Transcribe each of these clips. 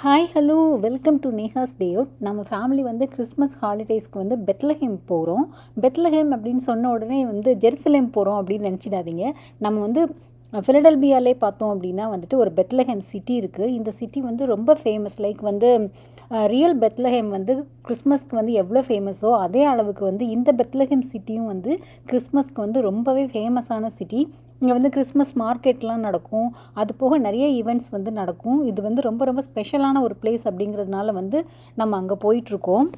Hi hello welcome to Neha's day out நம்ம family வந்து Christmas ஹாலிடேஸ்க்கு வந்து பெத்லஹேம் போகிறோம் பெத்லஹேம் அப்படின்னு சொன்ன உடனே வந்து ஜெருசலேம் போகிறோம் அப்படின்னு நினச்சிடாதீங்க. நம்ம வந்து ஃபிலடெல்பியாலே பார்த்தோம் அப்படின்னா வந்துட்டு ஒரு பெத்லஹேம் சிட்டி இருக்குது இந்த சிட்டி வந்து ரொம்ப ஃபேமஸ் லைக் வந்து ரியல் பெத்லஹேம் வந்து கிறிஸ்மஸ்க்கு வந்து எவ்வளோ ஃபேமஸோ அதே அளவுக்கு வந்து இந்த பெத்லஹேம் சிட்டியும் வந்து கிறிஸ்மஸ்க்கு வந்து ரொம்பவே ஃபேமஸான சிட்டி இங்கே வந்து கிறிஸ்மஸ் மார்க்கெட்லாம் நடக்கும். அது போக நிறைய ஈவெண்ட்ஸ் வந்து நடக்கும். இது வந்து ரொம்ப ரொம்ப ஸ்பெஷலான ஒரு பிளேஸ் அப்படிங்கிறதுனால வந்து நம்ம அங்கே போயிட்டுருக்கோம்.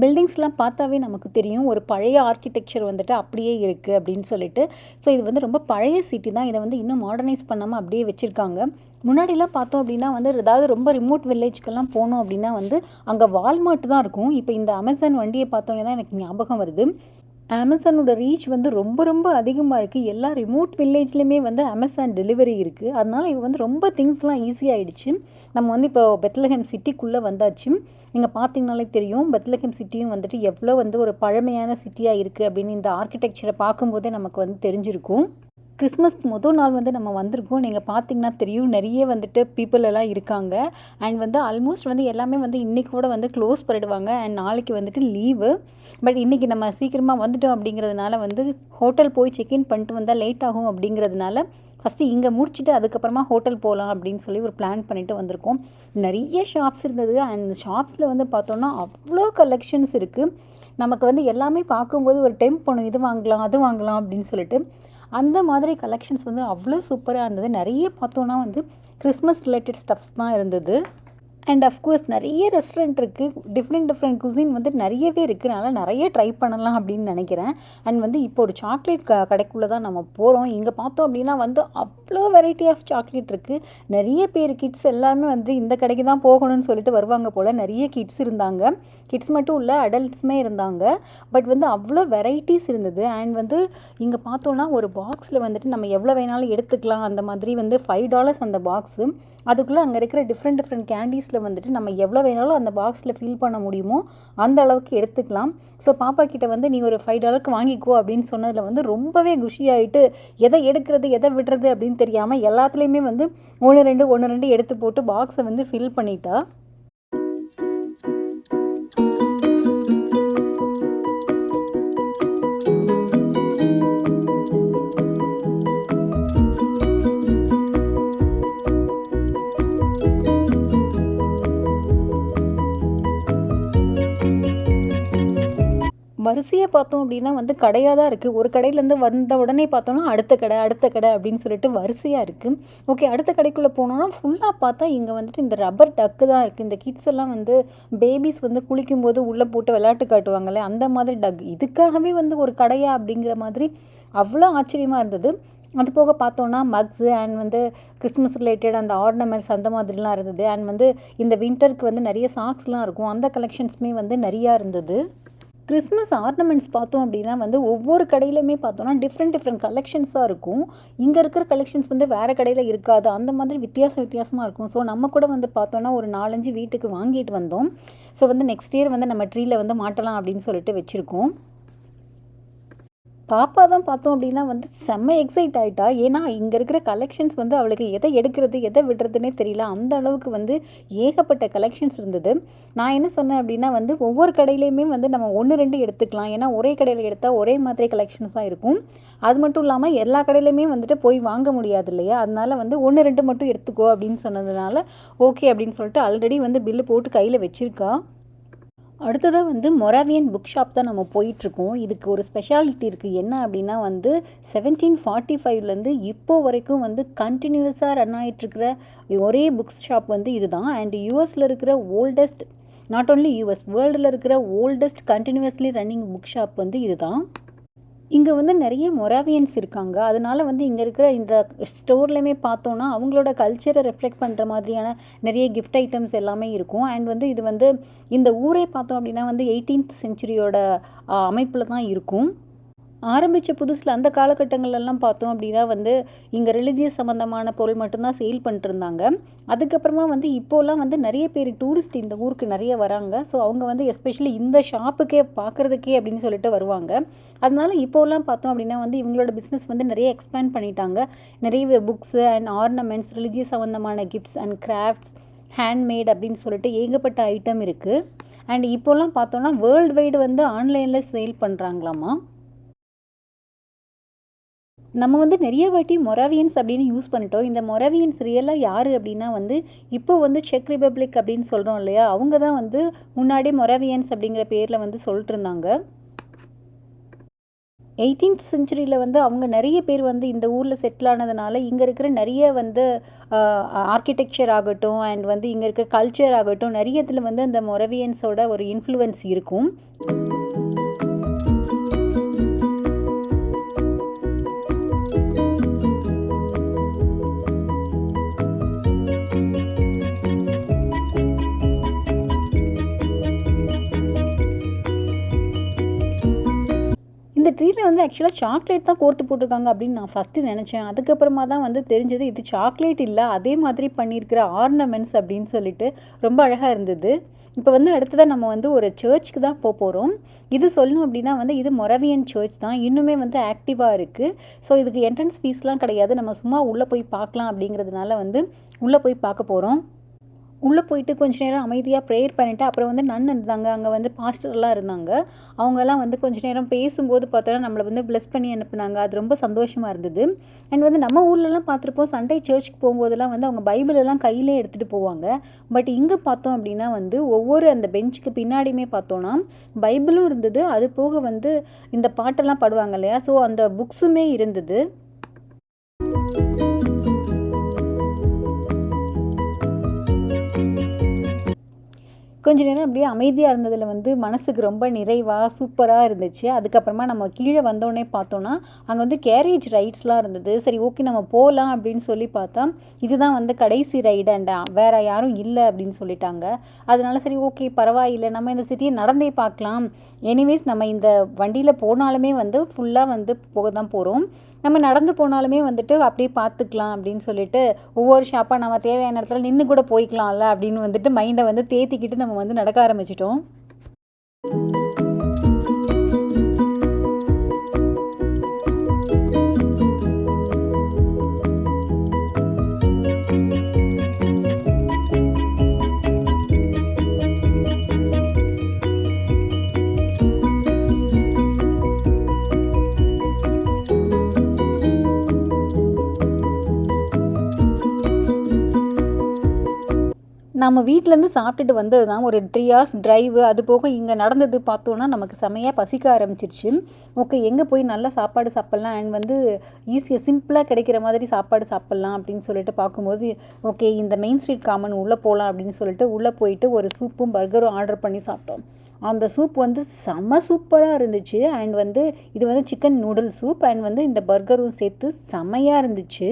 பில்டிங்ஸ்லாம் பார்த்தாவே நமக்கு தெரியும். ஒரு பழைய ஆர்கிடெக்சர் வந்துட்டு அப்படியே இருக்குது அப்படின்னு சொல்லிட்டு. ஸோ இது வந்து ரொம்ப பழைய சிட்டி தான். இதை வந்து இன்னும் மாடர்னைஸ் பண்ணாமல் அப்படியே வச்சுருக்காங்க. முன்னாடிலாம் பார்த்தோம் அப்படின்னா வந்து ஏதாவது ரொம்ப ரிமோட் வில்லேஜ்க்கெல்லாம் போனோம் அப்படின்னா வந்து அங்கே வால்மார்ட் தான் இருக்கும். இப்போ இந்த அமேசான் வண்டியை பார்த்தோன்னே தான் எனக்கு ஞாபகம் வருது. அமேசானோட ரீச் வந்து ரொம்ப ரொம்ப அதிகமாக இருக்குது எல்லா ரிமோட் வில்லேஜ்லேயுமே வந்து அமேசான் டெலிவரி இருக்குது அதனால் இது வந்து ரொம்ப திங்ஸ்லாம் ஈஸியாகிடுச்சு நம்ம வந்து இப்போ பெத்லஹேம் சிட்டிக்குள்ளே வந்தாச்சு. நீங்கள் பார்த்தீங்கனாலே தெரியும் பெத்லஹேம் சிட்டியும் வந்துட்டு எவ்வளோ வந்து ஒரு பழமையான சிட்டியாக இருக்குது அப்படின்னு இந்த ஆர்கிடெக்சரை பார்க்கும்போதே நமக்கு வந்து தெரிஞ்சிருக்கும். கிறிஸ்மஸ்க்கு மொதல் நாள் வந்து நம்ம வந்திருக்கோம். நீங்கள் பார்த்தீங்கன்னா தெரியும் நிறைய வந்துட்டு பீப்புள் எல்லாம் இருக்காங்க. அண்ட் வந்து ஆல்மோஸ்ட் வந்து எல்லாமே வந்து இன்றைக்கி கூட வந்து க்ளோஸ் பண்ணிடுவாங்க. அண்ட் நாளைக்கு வந்துட்டு லீவு பட் இன்றைக்கி நம்ம சீக்கிரமாக வந்துட்டோம் அப்படிங்கிறதுனால வந்து ஹோட்டல் போய் செக்இன் பண்ணிட்டு வந்தால் லேட் ஆகும் அப்படிங்கிறதுனால ஃபஸ்ட்டு இங்கே முடிச்சுட்டு அதுக்கப்புறமா ஹோட்டல் போகலாம் அப்படின்னு சொல்லி ஒரு பிளான் பண்ணிட்டு வந்திருக்கோம். நிறைய ஷாப்ஸ் இருந்தது. அண்ட் ஷாப்ஸில் வந்து பார்த்தோன்னா அவ்வளோ கலெக்ஷன்ஸ் இருக்குது நமக்கு வந்து எல்லாமே பார்க்கும்போது ஒரு டெம்ப் பண்ணும் இது வாங்கலாம் அது வாங்கலாம் அப்படின்னு சொல்லிட்டு அந்த மாதிரி கலெக்ஷன்ஸ் வந்து அவ்வளோ சூப்பராக இருந்தது. நிறைய பார்த்தோன்னா வந்து கிறிஸ்மஸ் ரிலேட்டட் ஸ்டஃப்ஸ் தான் இருந்தது. அண்ட் அஃப்கோர்ஸ் நிறைய ரெஸ்டாரண்ட் இருக்குது டிஃப்ரெண்ட் டிஃப்ரெண்ட் குசின் வந்து நிறையவே இருக்குது அதனால் நிறைய ட்ரை பண்ணலாம் அப்படின்னு நினைக்கிறேன். அண்ட் வந்து இப்போ ஒரு சாக்லேட் க கடைக்குள்ளே தான் நம்ம போகிறோம் இங்கே பார்த்தோம் அப்படின்னா வந்து அவ்வளோ வெரைட்டி ஆஃப் சாக்லேட் இருக்குது நிறைய பேர் கிட்ஸ் எல்லாருமே வந்து இந்த கடைக்கு தான் போகணும்னு சொல்லிட்டு வருவாங்க போல். நிறைய கிட்ஸ் இருந்தாங்க. கிட்ஸ் மட்டும் இல்லை அடல்ட்ஸுமே இருந்தாங்க. பட் வந்து அவ்வளோ வெரைட்டிஸ் இருந்தது. அண்ட் வந்து இங்கே பார்த்தோன்னா ஒரு பாக்ஸில் வந்துட்டு நம்ம எவ்வளோ வேணாலும் எடுத்துக்கலாம். அந்த மாதிரி வந்து ஃபைவ் டாலர்ஸ் அந்த பாக்ஸு அதுக்குள்ளே அங்கே இருக்கிற டிஃப்ரெண்ட் டிஃப்ரெண்ட் பாக்ஸில் வந்துட்டு நம்ம எவ்வளோ வேணாலும் அந்த பாக்ஸில் ஃபில் பண்ண முடியுமோ அந்த அளவுக்கு எடுத்துக்கலாம். ஸோ பாப்பா கிட்ட வந்து நீ ஒரு ஃபைவ் டாலருக்கு வாங்கிக்கோ அப்படின்னு சொன்னதில் வந்து ரொம்பவே குஷியாயிட்டு எதை எடுக்கிறது எதை விடுறது அப்படின்னு தெரியாமல் எல்லாத்துலேயுமே வந்து ஒன்று ரெண்டு ஒன்று ரெண்டு எடுத்து போட்டு பாக்ஸை வந்து ஃபில் பண்ணிட்டா. அரிசியை பார்த்தோம் அப்படின்னா வந்து கடையாக தான் இருக்குது ஒரு கடையிலேருந்து வந்த உடனே பார்த்தோன்னா அடுத்த கடை அடுத்த கடை அப்படின்னு சொல்லிட்டு வரிசையாக இருக்குது ஓகே அடுத்த கடைக்குள்ளே போனோன்னா ஃபுல்லாக பார்த்தா இங்கே வந்துட்டு இந்த ரப்பர் டக்கு தான் இருக்குது இந்த கிட்ஸ் எல்லாம் வந்து பேபிஸ் வந்து குளிக்கும்போது உள்ளே போட்டு விளையாட்டு காட்டுவாங்கல்ல அந்த மாதிரி டக் இதுக்காகவே வந்து ஒரு கடையா அப்படிங்கிற மாதிரி அவ்வளோ ஆச்சரியமாக இருந்தது. அது போக பார்த்தோன்னா மக்ஸு அண்ட் வந்து கிறிஸ்மஸ் ரிலேட்டட் அந்த ஆர்னமெண்ட்ஸ் அந்த மாதிரிலாம் இருந்தது. அண்ட் வந்து இந்த வின்டருக்கு வந்து நிறைய சாக்ஸ்லாம் இருக்கும். அந்த கலெக்ஷன்ஸுமே வந்து நிறையா இருந்தது. கிறிஸ்மஸ் ஆர்னமெண்ட்ஸ் பார்த்தோம் அப்படின்னா வந்து ஒவ்வொரு கடையிலுமே பார்த்தோன்னா டிஃப்ரெண்ட் டிஃப்ரெண்ட் கலெக்ஷன்ஸாக இருக்கும். இங்கே இருக்கிற கலெக்ஷன்ஸ் வந்து வேறு கடையில் இருக்காது. அந்த மாதிரி வித்தியாச வித்தியாசமாக இருக்கும். ஸோ நம்ம கூட வந்து பார்த்தோன்னா ஒரு நாலஞ்சு வீட்டுக்கு வாங்கிட்டு வந்தோம். ஸோ வந்து நெக்ஸ்ட் இயர் வந்து நம்ம ட்ரீயில் வந்து மாட்டலாம் அப்படின்னு சொல்லிட்டு வச்சுருக்கோம். பாப்பா தான் பார்த்தோம் அப்படின்னா வந்து செம்ம எக்ஸைட் ஆகிட்டா ஏன்னா இங்கே இருக்கிற கலெக்ஷன்ஸ் வந்து அவளுக்கு எதை எடுக்கிறது எதை விடுறதுனே தெரியல. அந்த அளவுக்கு வந்து ஏகப்பட்ட கலெக்ஷன்ஸ் இருந்தது. நான் என்ன சொன்னேன் அப்படின்னா வந்து ஒவ்வொரு கடையிலையுமே வந்து நம்ம ஒன்று ரெண்டு எடுத்துக்கலாம். ஏன்னா ஒரே கடையில் எடுத்தால் ஒரே மாதிரி கலெக்ஷன்ஸாக இருக்கும். அது மட்டும் இல்லாமல் எல்லா கடையிலையுமே வந்துட்டு போய் வாங்க முடியாது இல்லையா? அதனால வந்து ஒன்று ரெண்டு மட்டும் எடுத்துக்கோ அப்படின்னு சொன்னதுனால ஓகே அப்படின்னு சொல்லிட்டு ஆல்ரெடி வந்து பில்லு போட்டு கையில் வச்சுருக்கா. அடுத்ததாக வந்து மொராவியன் புக் ஷாப் தான் நம்ம போயிட்டுருக்கோம். இதுக்கு ஒரு ஸ்பெஷாலிட்டி இருக்குது என்ன அப்படின்னா வந்து செவன்டீன் ஃபார்ட்டி ஃபைவ்லேருந்து இப்போ வரைக்கும் வந்து கண்டினியூஸாக ரன் ஆகிட்டுருக்கிற ஒரே புக்ஸ் ஷாப் வந்து இதுதான். அண்ட் யூஎஸில் இருக்கிற ஓல்டஸ்ட் நாட் ஓன்லி யூஎஸ் வேர்ல்டில் இருக்கிற oldest continuously running book shop வந்து இதுதான். இங்கே வந்து நிறைய மொராவியன்ஸ் இருக்காங்க. அதனால் வந்து இங்கே இருக்கிற இந்த ஸ்டோர்லையுமே பார்த்தோன்னா அவங்களோட கல்ச்சரை ரெஃப்ளெக்ட் பண்ணுற மாதிரியான நிறைய கிஃப்ட் ஐட்டம்ஸ் எல்லாமே இருக்கும். அண்ட் வந்து இது வந்து இந்த ஊரே பார்த்தோம் அப்படின்னா வந்து எயிட்டீன்த் செஞ்சுரியோட அமைப்பில் தான் இருக்கும். ஆரம்பித்த புதுசில் அந்த காலகட்டங்கள்லாம் பார்த்தோம் அப்படின்னா வந்து இங்கே ரிலிஜியஸ் சம்மந்தமான பொருள் மட்டும்தான் சேல் பண்ணிட்டுருந்தாங்க. அதுக்கப்புறமா வந்து இப்போலாம் வந்து நிறைய பேர் டூரிஸ்ட் இந்த ஊருக்கு நிறைய வராங்க. ஸோ அவங்க வந்து எஸ்பெஷலி இந்த ஷாப்புக்கே பார்க்குறதுக்கே அப்படின்னு சொல்லிட்டு வருவாங்க. அதனால இப்போலாம் பார்த்தோம் அப்படின்னா வந்து இவங்களோட பிஸ்னஸ் வந்து நிறைய எக்ஸ்பேண்ட் பண்ணிட்டாங்க. நிறைய புக்ஸு அண்ட் ஆர்னமெண்ட்ஸ் ரிலிஜியஸ் சம்மந்தமான கிஃப்ட்ஸ் அண்ட் கிராஃப்ட்ஸ் ஹேண்ட்மேட் அப்படின்னு சொல்லிட்டு ஏகப்பட்ட ஐட்டம் இருக்குது அண்ட் இப்போல்லாம் பார்த்தோன்னா வேர்ல்டு வைடு வந்து ஆன்லைனில் சேல் பண்ணுறாங்களாமா நம்ம வந்து நிறைய வாட்டி மொராவியன்ஸ் அப்படின்னு யூஸ் பண்ணிட்டோம். இந்த மொராவியன்ஸ் ரியலாக யார் அப்படின்னா வந்து இப்போ வந்து செக் ரிபப்ளிக் அப்படின்னு சொல்கிறோம் இல்லையா? அவங்க தான் வந்து முன்னாடி மொராவியன்ஸ் அப்படிங்கிற பேரில் வந்து சொல்லிட்டு இருந்தாங்க எயிட்டீன்த் செஞ்சுரியில் வந்து அவங்க நிறைய பேர் வந்து இந்த ஊரில் செட்டில் ஆனதுனால இங்கே இருக்கிற நிறைய வந்து ஆர்கிடெக்சர் ஆகட்டும் அண்ட் வந்து இங்கே இருக்கிற கல்ச்சர் ஆகட்டும் நிறைய இதில் வந்து அந்த மொரவியன்ஸோட ஒரு இன்ஃப்ளூயன்ஸ் இருக்கும். இந்த ட்ரீல வந்து ஆக்சுவலாக சாக்லேட் தான் கோர்த்து போட்டிருக்காங்க அப்படின்னு நான் ஃபஸ்ட்டு நினச்சேன். அதுக்கப்புறமா தான் வந்து தெரிஞ்சது இது சாக்லேட் இல்லை அதே மாதிரி பண்ணியிருக்கிற ஆர்னமெண்ட்ஸ் அப்படின்னு சொல்லிட்டு ரொம்ப அழகாக இருந்தது. இப்போ வந்து அடுத்ததாக நம்ம வந்து ஒரு சர்ச்சுக்கு தான் போக போகிறோம் இது சொல்லணும் அப்படின்னா வந்து இது மொரவியன் சர்ச் தான். இன்னுமே வந்து ஆக்டிவாக இருக்குது ஸோ இதுக்கு என்ட்ரன்ஸ் ஃபீஸ்லாம் கிடையாது. நம்ம சும்மா உள்ளே போய் பார்க்கலாம் அப்படிங்கிறதுனால வந்து உள்ளே போய் பார்க்க போகிறோம் உள்ளே போயிட்டு கொஞ்ச நேரம் அமைதியாக ப்ரேயர் பண்ணிவிட்டு அப்புறம் வந்து நன் இருந்தாங்க. அங்கே வந்து பாஸ்டர்லாம் இருந்தாங்க. அவங்கெல்லாம் வந்து கொஞ்ச நேரம் பேசும்போது பார்த்தோன்னா நம்மளை வந்து ப்ளஸ் பண்ணி அனுப்புனாங்க. அது ரொம்ப சந்தோஷமாக இருந்தது. அண்ட் வந்து நம்ம ஊர்லலாம் பார்த்துருப்போம் சண்டே சர்ச்சுக்கு போகும்போதெல்லாம் வந்து அவங்க பைபிள் எல்லாம் கையிலே எடுத்துகிட்டு போவாங்க. பட் இங்கே பார்த்தோம் அப்படின்னா வந்து ஒவ்வொரு அந்த பெஞ்சுக்கு பின்னாடியுமே பார்த்தோன்னா பைபிளும் இருந்தது. அது போக வந்து இந்த பாட்டெல்லாம் பாடுவாங்க இல்லையா? ஸோ அந்த புக்ஸுமே இருந்தது. கொஞ்ச நேரம் அப்படியே அமைதியாக இருந்ததில் வந்து மனசுக்கு ரொம்ப நிறைவாக சூப்பராக இருந்துச்சு. அதுக்கப்புறமா நம்ம கீழே வந்தோடனே பார்த்தோன்னா அங்கே வந்து கேரேஜ் ரைட்ஸ்லாம் இருந்தது. சரி ஓகே நம்ம போகலாம் அப்படின்னு சொல்லி பார்த்தா இதுதான் வந்து கடைசி ரைடு அண்ட் வேறு யாரும் இல்லை அப்படின்னு சொல்லிட்டாங்க. அதனால சரி ஓகே பரவாயில்லை. நம்ம இந்த சிட்டியை நடந்தே பார்க்கலாம். எனிவேஸ் நம்ம இந்த வண்டியில் போனாலுமே வந்து ஃபுல்லாக வந்து போக தான் போகிறோம் நம்ம நடந்து போனாலுமே வந்துட்டு அப்படியே பார்த்துக்கலாம் அப்படின்னு சொல்லிட்டு ஒவ்வொரு ஷாப்பாக நம்ம தேவையான இடத்துல நின்று கூட போய்க்கலாம்ல அப்படின்னு வந்துட்டு மைண்டை வந்து தேத்திக்கிட்டு நம்ம வந்து நடக்க ஆரம்பிச்சிட்டோம். நம்ம வீட்டிலேருந்து சாப்பிட்டுட்டு வந்தது தான் ஒரு த்ரீ ஹார்ஸ் ட்ரைவு அது போக இங்கே நடந்தது பார்த்தோன்னா நமக்கு செமையாக பசிக்க ஆரம்பிச்சிருச்சு. ஓகே எங்கே போய் நல்ல சாப்பாடு சாப்பிட்லாம்? அண்ட் வந்து ஈஸியாக சிம்பிளாக கிடைக்கிற மாதிரி சாப்பாடு சாப்பிட்லாம் அப்படின்னு சொல்லிட்டு பார்க்கும்போது ஓகே இந்த மெயின் ஸ்ட்ரீட் காமன் உள்ளே போகலாம் அப்படின்னு சொல்லிட்டு உள்ளே போயிட்டு ஒரு சூப்பும் பர்கரும் ஆர்டர் பண்ணி சாப்பிட்டோம். அந்த சூப் வந்து செம்ம சூப்பராக இருந்துச்சு. அண்ட் வந்து இது வந்து சிக்கன் நூடுல் சூப் அண்ட் வந்து இந்த பர்கரும் சேர்த்து செமையாக இருந்துச்சு.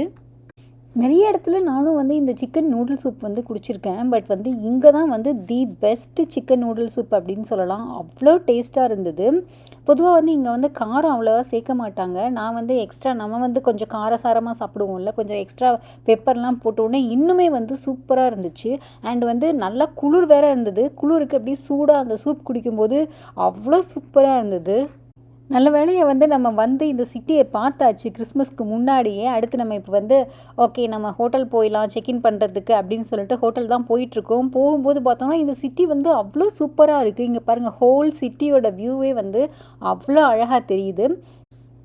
நிறைய இடத்துல நானும் வந்து இந்த சிக்கன் நூடுல் சூப் வந்து குடிச்சிருக்கேன். பட் வந்து இங்கே தான் வந்து the best chicken noodle soup அப்படின்னு சொல்லலாம். அவ்வளோ டேஸ்ட்டாக இருந்தது. பொதுவாக வந்து இங்கே வந்து காரம் அவ்வளோவா சேர்க்க மாட்டாங்க. நான் வந்து எக்ஸ்ட்ரா நம்ம வந்து கொஞ்சம் காரசாரமாக சாப்பிடுவோம்ல. கொஞ்சம் எக்ஸ்ட்ரா பெப்பர்லாம் போட்டோடனே இன்னுமே வந்து சூப்பராக இருந்துச்சு. அண்ட் வந்து நல்லா குளிர் வேற இருந்தது. குளிருக்கு அப்படியே சூடாக அந்த சூப் குடிக்கும்போது அவ்வளோ சூப்பராக இருந்தது. நல்ல வேலையை வந்து நம்ம வந்து இந்த சிட்டியை பார்த்தாச்சு கிறிஸ்மஸ்க்கு முன்னாடியே. அடுத்து நம்ம இப்போ வந்து ஓகே நம்ம ஹோட்டல் போயிடலாம் செக்இன் பண்ணுறதுக்கு அப்படின்னு சொல்லிட்டு ஹோட்டல் தான் போயிட்டுருக்கோம். போகும்போது பார்த்தோம்னா இந்த சிட்டி வந்து அவ்வளோ சூப்பராக இருக்குது இங்கே பாருங்கள் ஹோல் சிட்டியோட வியூவே வந்து அவ்வளோ அழகாக தெரியுது.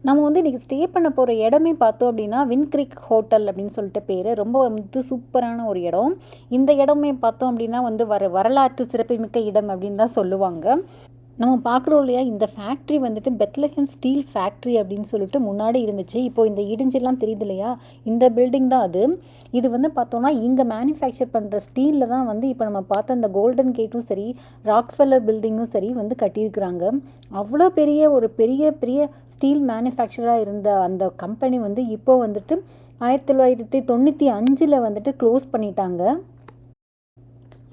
நம்ம வந்து இன்றைக்கி ஸ்டே பண்ண போகிற இடமே பார்த்தோம் அப்படின்னா வின்க்ரிக் ஹோட்டல் அப்படின்னு சொல்லிட்டு பேர். ரொம்ப வந்து சூப்பரான ஒரு இடம். இந்த இடமே பார்த்தோம் அப்படின்னா வந்து வர வரலாற்று சிறப்புமிக்க இடம் அப்படின்னு தான் சொல்லுவாங்க. நம்ம பார்க்குறோம் இல்லையா இந்த ஃபேக்ட்ரி வந்துட்டு பெத்லஹெம் ஸ்டீல் ஃபேக்ட்ரி அப்படின்னு சொல்லிட்டு முன்னாடி இருந்துச்சு. இப்போது இந்த இடிஞ்செல்லாம் தெரியுது இல்லையா? இந்த பில்டிங் தான் அது. இது வந்து பார்த்தோன்னா இங்கே மேனுஃபேக்சர் பண்ணுற ஸ்டீலில் தான் வந்து இப்போ நம்ம பார்த்த அந்த கோல்டன் கேட்டும் சரி ராக்ஃபெல்லர் பில்டிங்கும் சரி வந்து கட்டியிருக்கிறாங்க. அவ்வளோ பெரிய ஒரு பெரிய பெரிய ஸ்டீல் மேனுஃபேக்சராக இருந்த அந்த கம்பெனி வந்து இப்போ வந்துட்டு ஆயிரத்தி தொள்ளாயிரத்தி தொண்ணூற்றி அஞ்சில் வந்துட்டு க்ளோஸ் பண்ணிட்டாங்க.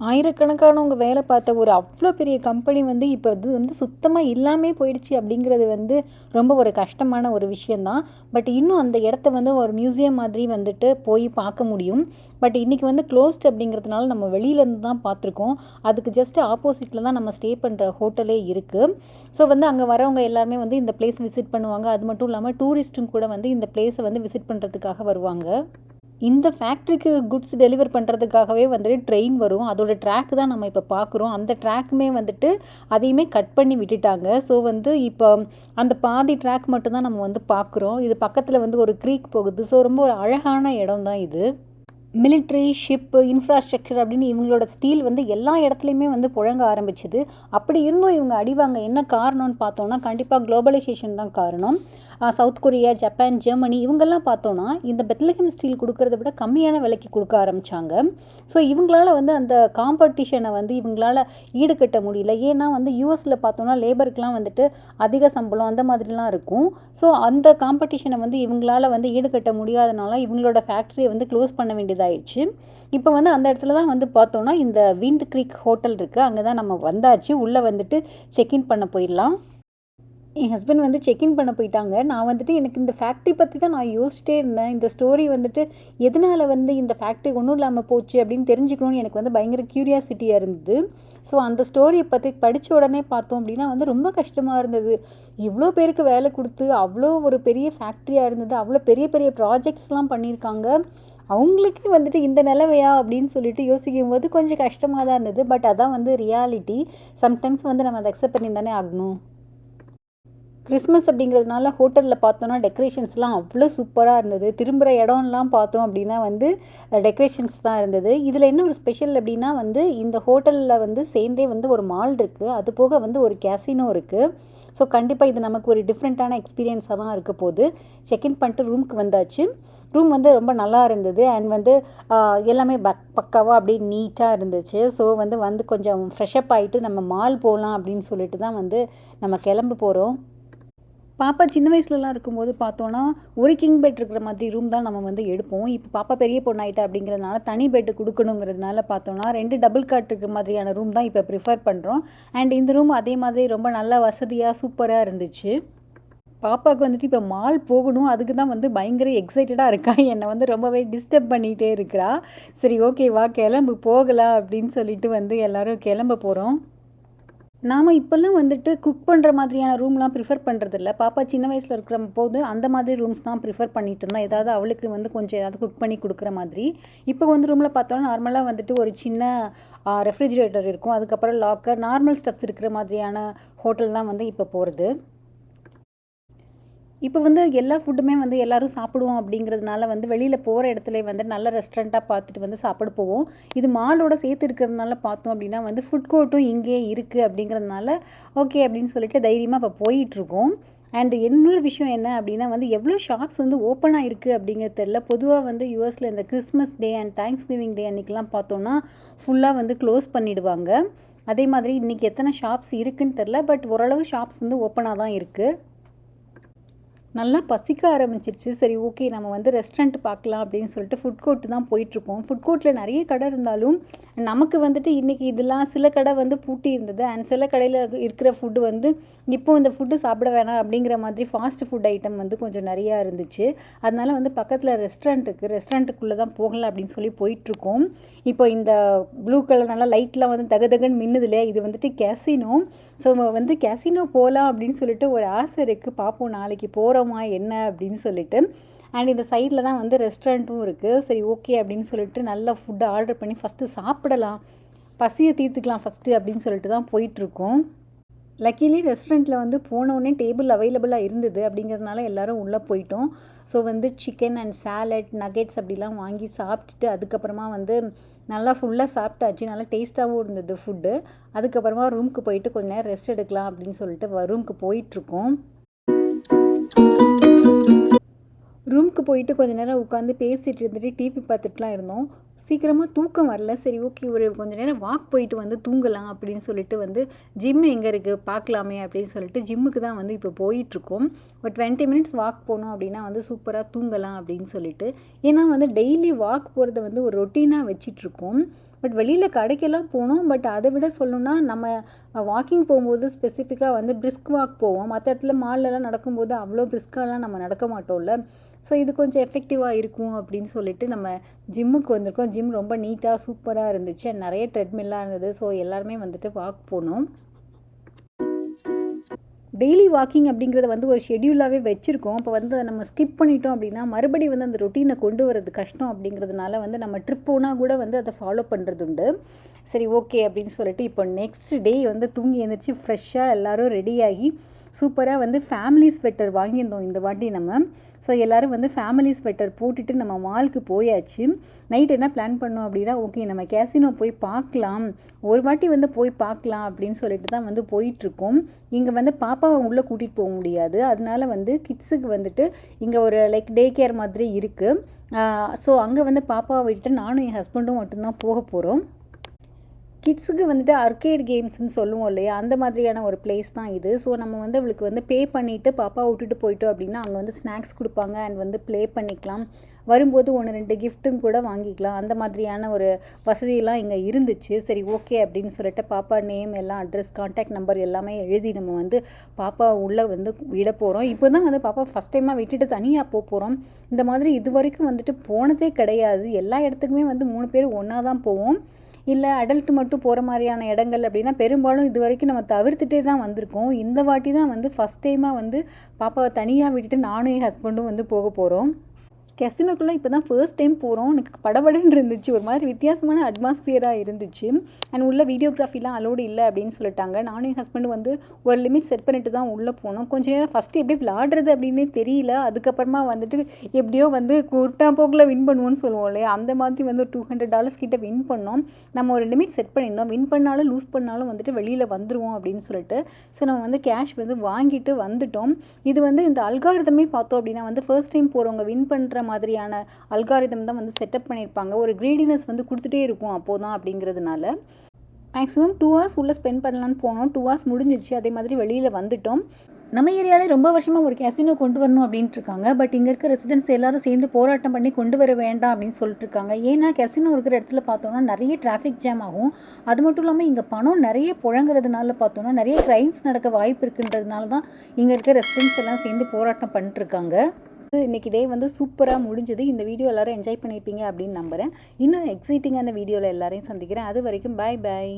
ஆயிரக்கணக்கானவங்க வேலை பார்த்த ஒரு அவ்வளோ பெரிய கம்பெனி வந்து இப்போ இது வந்து சுத்தமாக இல்லாமே போயிடுச்சு அப்படிங்கிறது வந்து ரொம்ப ஒரு கஷ்டமான ஒரு விஷயந்தான். பட் இன்னும் அந்த இடத்த வந்து ஒரு மியூசியம் மாதிரி வந்துட்டு போய் பார்க்க முடியும். பட் இன்றைக்கி வந்து க்ளோஸ்ட் அப்படிங்கிறதுனால நம்ம வெளியிலேருந்து தான் பார்த்துருக்கோம். அதுக்கு ஜஸ்ட் ஆப்போசிட்டில் தான் நம்ம ஸ்டே பண்ணுற ஹோட்டலே இருக்குது ஸோ வந்து அங்கே வரவங்க எல்லாருமே வந்து இந்த பிளேஸ் விசிட் பண்ணுவாங்க. அது மட்டும் இல்லாமல் டூரிஸ்ட்டும் கூட வந்து இந்த பிளேஸை வந்து விசிட் பண்ணுறதுக்காக வருவாங்க. இந்த ஃபேக்ட்ரிக்கு குட்ஸ் டெலிவர் பண்ணுறதுக்காகவே வந்துட்டு ட்ரெயின் வரும். அதோடய ட்ராக் தான் நம்ம இப்போ பார்க்குறோம் அந்த ட்ராக்குமே வந்துட்டு அதையுமே கட் பண்ணி விட்டுட்டாங்க. ஸோ வந்து இப்போ அந்த பாதி ட்ராக் மட்டும்தான் நம்ம வந்து பார்க்குறோம் இது பக்கத்தில் வந்து ஒரு க்ரீக் போகுது. ஸோ ரொம்ப ஒரு அழகான இடம் தான் இது. மிலிட்ரி ஷிப்பு இன்ஃப்ராஸ்ட்ரக்சர் அப்படின்னு இவங்களோட ஸ்டீல் வந்து எல்லா இடத்துலையுமே வந்து புழங்க ஆரம்பிச்சுது. அப்படி இருந்தும் இவங்க அடிவாங்க என்ன காரணம்னு பார்த்தோன்னா கண்டிப்பாக குளோபலைசேஷன் தான் காரணம். சவுத் கொரியா ஜப்பான் ஜெர்மனி இவங்கெல்லாம் பார்த்தோன்னா இந்த பெத்லஹெம் ஸ்டீல் கொடுக்கறத விட கம்மியான விலைக்கு கொடுக்க ஆரம்பித்தாங்க ஸோ இவங்களால வந்து அந்த காம்படிஷனை வந்து இவங்களால ஈடுகட்ட முடியல. ஏன்னா வந்து யூஎஸில் பார்த்தோன்னா லேபருக்குலாம் வந்துட்டு அதிக சம்பளம் அந்த மாதிரிலாம் இருக்கும். ஸோ அந்த காம்படிஷனை வந்து இவங்களால வந்து ஈடுகட்ட முடியாதனால இவங்களோட ஃபேக்ட்ரியை வந்து க்ளோஸ் பண்ண வேண்டியதாயிடுச்சு. இப்போ வந்து அந்த இடத்துல தான் வந்து பார்த்தோன்னா இந்த விண்ட் க்ரீக் ஹோட்டல் இருக்குது அங்கே தான் நம்ம வந்தாச்சு. உள்ளே வந்துட்டு செக்இன் பண்ண போயிடலாம். என் ஹஸ்பண்ட் வந்து செக்இன் பண்ண போயிட்டாங்க. நான் வந்துட்டு எனக்கு இந்த ஃபேக்ட்ரி பற்றி தான் நான் யோசிச்சிட்டே இருந்தேன். இந்த ஸ்டோரி வந்துட்டு எதனால் வந்து இந்த ஃபேக்ட்ரி ஒன்றும் இல்லாமல் போச்சு அப்படின்னு தெரிஞ்சுக்கணும்னு எனக்கு வந்து பயங்கர க்யூரியாசிட்டியாக இருந்தது. ஸோ அந்த ஸ்டோரியை பற்றி படித்த உடனே பார்த்தோம் அப்படின்னா வந்து ரொம்ப கஷ்டமாக இருந்தது. இவ்வளோ பேருக்கு வேலை கொடுத்து அவ்வளோ ஒரு பெரிய ஃபேக்ட்ரியாக இருந்தது. அவ்வளோ பெரிய பெரிய ப்ராஜெக்ட்ஸ்லாம் பண்ணியிருக்காங்க. அவங்களுக்கே வந்துட்டு இந்த நிலவையா அப்படின்னு சொல்லிட்டு யோசிக்கும் போது கொஞ்சம் கஷ்டமாக தான் இருந்தது. பட் அதான் வந்து ரியாலிட்டி சம்டைம்ஸ் வந்து நம்ம அதை அக்செப்ட் பண்ணி தானே ஆகணும். கிறிஸ்மஸ் அப்படிங்கிறதுனால ஹோட்டலில் பார்த்தோன்னா டெக்கரேஷன்ஸ்லாம் அவ்வளோ சூப்பராக இருந்தது. திரும்புகிற இடம்லாம் பார்த்தோம் அப்படின்னா வந்து டெக்கரேஷன்ஸ் தான் இருந்தது. இதில் என்ன ஒரு ஸ்பெஷல் அப்படின்னா வந்து இந்த ஹோட்டலில் வந்து சேர்ந்தே வந்து ஒரு மால் இருக்குது அது போக வந்து ஒரு கேசினோ இருக்குது ஸோ கண்டிப்பாக இது நமக்கு ஒரு டிஃப்ரெண்ட்டான எக்ஸ்பீரியன்ஸாக தான் இருக்க போது செக்இன் பண்ணிட்டு ரூமுக்கு வந்தாச்சு. ரூம் வந்து ரொம்ப நல்லா இருந்தது. அண்ட் வந்து எல்லாமே பக் பக்காவாக அப்படியே நீட்டாக இருந்துச்சு. ஸோ வந்து வந்து கொஞ்சம் ஃப்ரெஷ்அப் ஆகிட்டு நம்ம மால் போகலாம் அப்படின்னு சொல்லிட்டு தான் வந்து நம்ம கிளம்ப போகிறோம் பாப்பா சின்ன வயசுலலாம் இருக்கும்போது பார்த்தோன்னா ஒரு கிங் பெட் இருக்கிற மாதிரி ரூம் தான் நம்ம வந்து எடுப்போம். இப்போ பாப்பா பெரிய பொண்ணாயிட்டா அப்படிங்கிறதுனால தனி பெட்டு கொடுக்கணுங்கிறதுனால பார்த்தோன்னா ரெண்டு டபுள் காட் இருக்கிற மாதிரியான ரூம் தான் இப்போ ப்ரிஃபர் பண்ணுறோம் அண்ட் இந்த ரூம் அதே மாதிரி ரொம்ப நல்ல வசதியாக சூப்பராக இருந்துச்சு. பாப்பாவுக்கு வந்துட்டு இப்போ மால் போகணும். அதுக்கு தான் வந்து பயங்கர எக்ஸைட்டடாக இருக்கா? என்னை வந்து ரொம்பவே டிஸ்டர்ப் பண்ணிகிட்டே இருக்கிறா. சரி ஓகே வா கிளம்பு போகலாம் அப்படின்னு சொல்லிட்டு வந்து எல்லோரும் கிளம்ப போகிறோம் நாம் இப்போல்லாம் வந்துட்டு குக் பண்ணுற மாதிரியான ரூம்லாம் ப்ரிஃபர் பண்ணுறதில்ல பாப்பா சின்ன வயசில் இருக்கிற போது அந்த மாதிரி ரூம்ஸ் தான் ப்ரிஃபர் பண்ணிட்டு இருந்தோம் ஏதாவது அவளுக்கு வந்து கொஞ்சம் ஏதாவது குக் பண்ணி கொடுக்குற மாதிரி. இப்போ வந்து ரூமில் பார்த்தோம்னா நார்மலாக வந்துட்டு ஒரு சின்ன ரெஃப்ரிஜிரேட்டர் இருக்கும். அதுக்கப்புறம் லாக்கர் நார்மல் ஸ்டப்ஸ் இருக்கிற மாதிரியான ஹோட்டல் தான் வந்து இப்போ போகிறது இப்போ வந்து எல்லா ஃபுட்டுமே வந்து எல்லோரும் சாப்பிடுவோம் அப்படிங்கிறதுனால வந்து வெளியில் போகிற இடத்துல வந்து நல்ல ரெஸ்டாரண்ட்டாக பார்த்துட்டு வந்து சாப்பிட போவோம் இது மாலோட சேர்த்து இருக்கிறதுனால பார்த்தோம் அப்படின்னா வந்து ஃபுட் கோர்ட்டும் இங்கே இருக்குது அப்படிங்கிறதுனால ஓகே அப்படின்னு சொல்லிட்டு தைரியமாக இப்போ போயிட்டுருக்கோம். அண்ட் இன்னொரு விஷயம் என்ன அப்படின்னா வந்து எவ்வளோ ஷாப்ஸ் வந்து ஓப்பனாக இருக்குது அப்படிங்கிறது தெரில பொதுவாக வந்து யூஎஸில் இந்த Christmas day and thanksgiving day அன்றைக்கெலாம் பார்த்தோன்னா ஃபுல்லாக வந்து க்ளோஸ் பண்ணிவிடுவாங்க அதே மாதிரி இன்றைக்கி எத்தனை ஷாப்ஸ் இருக்குதுன்னு தெரில பட் ஓரளவு ஷாப்ஸ் வந்து ஓப்பனாக தான் இருக்குது நல்லா பசிக்க ஆரம்பிச்சிருச்சு. சரி ஓகே நம்ம வந்து ரெஸ்டாரண்ட் பார்க்கலாம் அப்படின்னு சொல்லிட்டு ஃபுட் கோர்ட்டு தான் போயிட்டுருக்கோம். ஃபுட் கோர்ட்டில் நிறைய கடை இருந்தாலும் நமக்கு வந்துட்டு இன்றைக்கி இதெல்லாம் சில கடை வந்து பூட்டி இருந்தது. அண்ட் சில கடையில் இருக்கிற ஃபுட்டு வந்து இப்போ இந்த ஃபுட்டு சாப்பிட வேணாம் அப்படிங்கிற மாதிரி ஃபாஸ்ட் ஃபுட் ஐட்டம் வந்து கொஞ்சம் நிறையா இருந்துச்சு. அதனால் வந்து பக்கத்தில் ரெஸ்டாரண்ட் இருக்குது ரெஸ்டாரண்ட்டுக்குள்ளே தான் போகலாம் அப்படின்னு சொல்லி போயிட்டுருக்கோம். இப்போ இந்த ப்ளூ கலர் நல்லா லைட்லாம் வந்து தகதகன்னு மின்னுது இல்லையா? இது வந்துட்டு கேசினோ ஸோ வந்து கேசினோ போகலாம் அப்படின்னு சொல்லிட்டு ஒரு ஆசை இருக்குது பார்ப்போம் நாளைக்கு போகிறோம் என்ன அப்படின்னு சொல்லிட்டு. அண்ட் இந்த சைடில் தான் வந்து ரெஸ்டாரண்ட்டும் இருக்குது சரி ஓகே அப்படின்னு சொல்லிட்டு நல்லா ஃபுட்டு ஆர்டர் பண்ணி ஃபஸ்ட்டு சாப்பிடலாம். பசியை தீர்த்துக்கலாம் ஃபஸ்ட்டு அப்படின்னு சொல்லிட்டு தான் போயிட்டுருக்கோம். லக்கிலி ரெஸ்டாரண்ட்டில் வந்து போனோடனே டேபிள் அவைலபிளாக இருந்தது அப்படிங்கிறதுனால எல்லோரும் உள்ளே போயிட்டோம். ஸோ வந்து சிக்கன் அண்ட் சாலட் நகெட்ஸ் அப்படிலாம் வாங்கி சாப்பிட்டுட்டு அதுக்கப்புறமா வந்து நல்லா ஃபுல்லாக சாப்பிட்டாச்சு. நல்லா டேஸ்ட்டாகவும் இருந்தது ஃபுட்டு அதுக்கப்புறமா ரூமுக்கு போயிட்டு கொஞ்ச நேரம் ரெஸ்ட் எடுக்கலாம் அப்படின்னு சொல்லிட்டு ரூமுக்கு போயிட்டுருக்கோம். ரூம்க்கு போயிட்டு கொஞ்ச நேரம் உட்காந்து பேசிகிட்டு இருந்துட்டு டிவி பார்த்துட்டுலாம் இருந்தோம். சீக்கிரமாக தூக்கம் வரல. சரி ஓகே ஒரு கொஞ்சம் நேரம் வாக் போயிட்டு வந்து தூங்கலாம் அப்படின்னு சொல்லிட்டு வந்து ஜிம் எங்கே இருக்குது பார்க்கலாமே அப்படின்னு சொல்லிட்டு ஜிம்முக்கு தான் வந்து இப்போ போயிட்டுருக்கோம். ஒரு டுவெண்ட்டி மினிட்ஸ் வாக் போனோம் அப்படின்னா வந்து சூப்பராக தூங்கலாம் அப்படின்னு சொல்லிட்டு. ஏன்னா வந்து டெய்லி வாக் போகிறத வந்து ஒரு ரொட்டீனாக வச்சிட்ருக்கோம் பட் வெளியில் கடைக்கெல்லாம் போனோம் பட் அதை விட சொல்லணும்னா நம்ம வாக்கிங் போகும்போது ஸ்பெசிஃபிக்காக வந்து பிரிஸ்க் வாக் போவோம். மற்ற இடத்துல மால்லலாம் நடக்கும்போது அவ்வளோ பிரிஸ்காலாம் நம்ம நடக்க மாட்டோம்ல. ஸோ இது கொஞ்சம் எஃபெக்டிவாக இருக்கும் அப்படின்னு சொல்லிட்டு நம்ம ஜிம்முக்கு வந்திருக்கோம். ஜிம் ரொம்ப நீட்டாக சூப்பராக இருந்துச்சு. நிறைய ட்ரெட்மில்லாக இருந்தது. ஸோ எல்லாருமே வந்துட்டு வாக் போனோம். டெய்லி வாக்கிங் அப்படிங்கிறத வந்து ஒரு ஷெடியூலாகவே வச்சுருக்கோம். இப்போ வந்து அதை நம்ம ஸ்கிப் பண்ணிட்டோம் அப்படின்னா மறுபடியும் வந்து அந்த ரொட்டீனை கொண்டு வரது கஷ்டம் அப்படிங்கிறதுனால வந்து நம்ம ட்ரிப் போனால் கூட வந்து அதை ஃபாலோ பண்ணுறது உண்டு சரி ஓகே அப்படின்னு சொல்லிட்டு இப்போ நெக்ஸ்ட் டே வந்து தூங்கி எழுந்திரிச்சு ஃப்ரெஷ்ஷாக எல்லோரும் ரெடியாகி சூப்பராக வந்து ஃபேமிலி ஸ்வெட்டர் வாங்கியிருந்தோம் இந்த வாட்டி நம்ம. ஸோ எல்லோரும் வந்து ஃபேமிலி ஸ்வெட்டர் போட்டுட்டு நம்ம மாலுக்கு போயாச்சு. நைட் என்ன பிளான் பண்ணோம் அப்படின்னா ஓகே நம்ம கேசினோ போய் பார்க்கலாம். ஒரு வாட்டி வந்து போய் பார்க்கலாம் அப்படின்னு சொல்லிட்டு தான் வந்து போயிட்டுருக்கோம். இங்கே வந்து பாப்பாவை உள்ளே கூட்டிகிட்டு போக முடியாது. அதனால வந்து கிட்ஸுக்கு வந்துட்டு இங்கே ஒரு லைக் டே கேர் மாதிரி இருக்குது ஸோ அங்கே வந்து பாப்பாவை விட்டுட்டு நானும் என் ஹஸ்பண்டும் மட்டும்தான் போக போகிறோம் கிட்ஸுக்கு வந்துட்டு அர்கேட் கேம்ஸ்னு சொல்லுவோம் இல்லையா? அந்த மாதிரியான ஒரு பிளேஸ் தான் இது. ஸோ நம்ம வந்து அவளுக்கு வந்து பே பண்ணிவிட்டு பாப்பா விட்டுட்டு போயிட்டோம் அப்படின்னா அங்கே வந்து ஸ்நாக்ஸ் கொடுப்பாங்க அண்ட் வந்து ப்ளே பண்ணிக்கலாம். வரும்போது ஒன்று ரெண்டு கிஃப்ட்டும் கூட வாங்கிக்கலாம். அந்த மாதிரியான ஒரு வசதியெல்லாம் இங்கே இருந்துச்சு. சரி ஓகே அப்படின்னு சொல்லிட்டு பாப்பா நேம் எல்லாம் அட்ரஸ் கான்டாக்ட் நம்பர் எல்லாமே எழுதி நம்ம வந்து பாப்பா உள்ளே வந்து விட போகிறோம் இப்போ தான் வந்து பாப்பா ஃபஸ்ட் டைமாக விட்டுட்டு தனியாக போக போகிறோம் இந்த மாதிரி இது வரைக்கும் வந்துட்டு போனதே கிடையாது. எல்லா இடத்துக்குமே வந்து மூணு பேர் ஒன்றா தான் போவோம். இல்லை அடல்ட் மட்டும் போகிற மாதிரியான இடங்கள் அப்படின்னா பெரும்பாலும் இது வரைக்கும் நம்ம தவிர்த்துட்டே தான் வந்திருக்கோம். இந்த வாட்டி தான் வந்து ஃபஸ்ட் டைமாக வந்து பாப்பாவை தனியாக விட்டுட்டு நானும் என் ஹஸ்பண்டும் வந்து போக போகிறோம் கெசினோக்குள்ளே இப்போ தான் ஃபர்ஸ்ட் டைம் போகிறோம் எனக்கு படபடன்னு இருந்துச்சு. ஒரு மாதிரி வித்தியாசமான அட்மாஸ்பியராக இருந்துச்சு. அண்ட் உள்ள வீடியோகிராஃபிலாம் அலோடு இல்லை அப்படின்னு சொல்லிட்டாங்க. நானும் என் ஹஸ்பண்ட் வந்து ஒரு லிமிட் செட் பண்ணிட்டு தான் உள்ளே போனோம். கொஞ்சம் நேரம் ஃபஸ்ட்டு எப்படி விளாடுறது அப்படின்னே தெரியல. அதுக்கப்புறமா வந்துட்டு எப்படியோ வந்து குர்ட்டா போக்கில் வின் பண்ணுவோன்னு சொல்லுவோம் இல்லையா? அந்த மாதிரி வந்து ஒரு டூ ஹண்ட்ரட் டாலர்ஸ் கிட்ட வின் பண்ணோம். நம்ம ஒரு லிமிட் செட் பண்ணியிருந்தோம். வின் பண்ணாலும் லூஸ் பண்ணாலும் வந்துட்டு வெளியில் வந்துடுவோம் அப்படின்னு சொல்லிட்டு. ஸோ நம்ம வந்து கேஷ் வந்து வாங்கிட்டு வந்துட்டோம். இது வந்து இந்த அல்காரிதமே பார்த்தோம் அப்படின்னா வந்து ஃபர்ஸ்ட் டைம் போகிறவங்க வின் பண்ணுற மாதிரியான அல்காரிதம் தான் வந்து செட்டப் பண்ணியிருப்பாங்க. ஒரு க்ரீடினஸ் வந்து கொடுத்துட்டே இருக்கும் அப்போது தான் அப்படிங்கிறதுனால. மேக்ஸிமம் டூ ஹவர்ஸ் உள்ளே ஸ்பெண்ட் பண்ணலான்னு போனோம். டூ ஹவர்ஸ் முடிஞ்சிச்சு. அதே மாதிரி வெளியில் வந்துட்டோம். நம்ம ஏரியாலே ரொம்ப வருஷமாக ஒரு கேசினோ கொண்டு வரணும் அப்படின்ட்டு இருக்காங்க. பட் இங்கே இருக்க ரெசிடென்ட்ஸ் எல்லாரும் சேர்ந்து போராட்டம் பண்ணி கொண்டு வர வேண்டாம் அப்படின்னு சொல்லிட்டு இருக்காங்க. ஏன்னா கேசினோ இருக்கிற இடத்துல பார்த்தோம்னா நிறைய டிராஃபிக் ஜாம் ஆகும். அது மட்டும் இல்லாமல் இங்கே பணம் நிறைய புழங்குறதுனால பார்த்தோம்னா நிறைய க்ரைம்ஸ் நடக்க வாய்ப்பு இருக்குன்றதுனால தான் இங்கே இருக்க ரெசிடென்ட்ஸ் எல்லாம் சேர்ந்து போராட்டம் பண்ணிட்டுருக்காங்க இன்றைக்கி டே வந்து சூப்பராக முடிஞ்சது. இந்த வீடியோ எல்லோரும் என்ஜாய் பண்ணியிருப்பீங்க அப்படின்னு நம்புகிறேன் இன்னும் எக்ஸைட்டிங்கான வீடியோவில் எல்லாரையும் சந்திக்கிறேன். அது வரைக்கும் பாய் பாய்